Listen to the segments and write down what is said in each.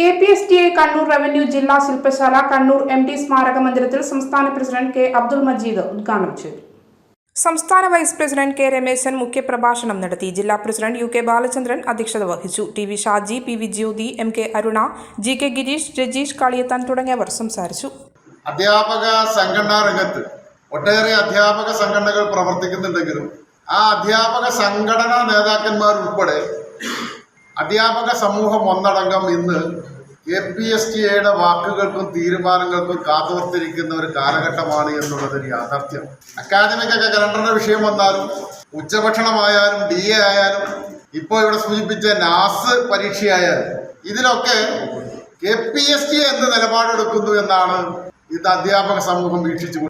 K P S T I Kannur revenue ജില്ലാ ശില്പശാല Kannur M T സ്മാരക മന്ദിരത്തിൽ സംസ്ഥാന പ്രസിഡന്റ് കെ അബ്ദുൾ മജീദ് ഉദ്ഘാടനം ചെയ്തു. സംസ്ഥാന വൈസ് പ്രസിഡന്റ് കെ രമേശൻ മുഖ്യപ്രഭാഷണം നടത്തി. ജില്ലാ പ്രസിഡന്റ് യു കെ ബാലചന്ദ്രൻ അധ്യക്ഷത വഹിച്ചു. T V Shaji P V Jyothi M K Aruna G K Girish Rajeesh Kaliyathan തുടങ്ങിയവർ സംസാരിച്ചു. അധ്യാപക സംഘടനാ രംഗത്ത് ഒട്ടേറെ അധ്യാപക സംഘടനകൾ പ്രവർത്തിക്കുന്നുണ്ടെങ്കിലും ആ അധ്യാപക സംഘടനാ നേതാക്കന്മാർ ഉൾപ്പെടെ അധ്യാപക സമൂഹം ഒന്നടങ്കം ഇന്ന് കെ പി എസ് ടി എയുടെ വാക്കുകൾക്കും തീരുമാനങ്ങൾക്കും കാതോർത്തിരിക്കുന്ന ഒരു കാലഘട്ടമാണ് എന്നുള്ളത് ഒരു യാഥാർത്ഥ്യം. അക്കാദമിക് ഒക്കെ കലണ്ടറിന്റെ വിഷയം വന്നാലും ഉച്ചഭക്ഷണമായാലും ഡി എ ആയാലും ഇപ്പോൾ ഇവിടെ സൂചിപ്പിച്ച നാസ് പരീക്ഷയായാലും ഇതിലൊക്കെ കെ പി എസ് ടി എന്ത് നിലപാടെടുക്കുന്നു എന്നാണ് ഇത് അധ്യാപക സമൂഹം വീക്ഷിച്ചു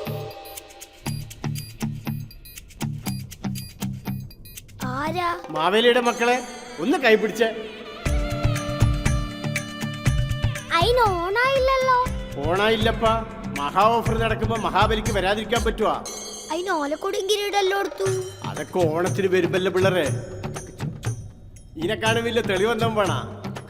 ആരാ? മാവേലിയുടെ മക്കളെ ഒന്ന് കൈപിടിച്ച് അയിന് ഓണായില്ലല്ലോ. ഓണായില്ലപ്പ. മഹാ ഓഫർ നടക്കുമ്പോ മഹാബലിക്ക് വരാതിരിക്കാൻ പറ്റുവാ. അയിന് ഓലക്കൊടും കിരീടല്ലോ എടുത്തു. അതൊക്കെ ഓണത്തിന് വരുമ്പല്ലേ പിള്ളേരെ. ഇതിനെക്കാളും വലിയ തെളിവന്തം വേണ.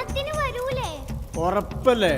ഓണത്തിന് വരൂലേ? ഉറപ്പല്ലേ?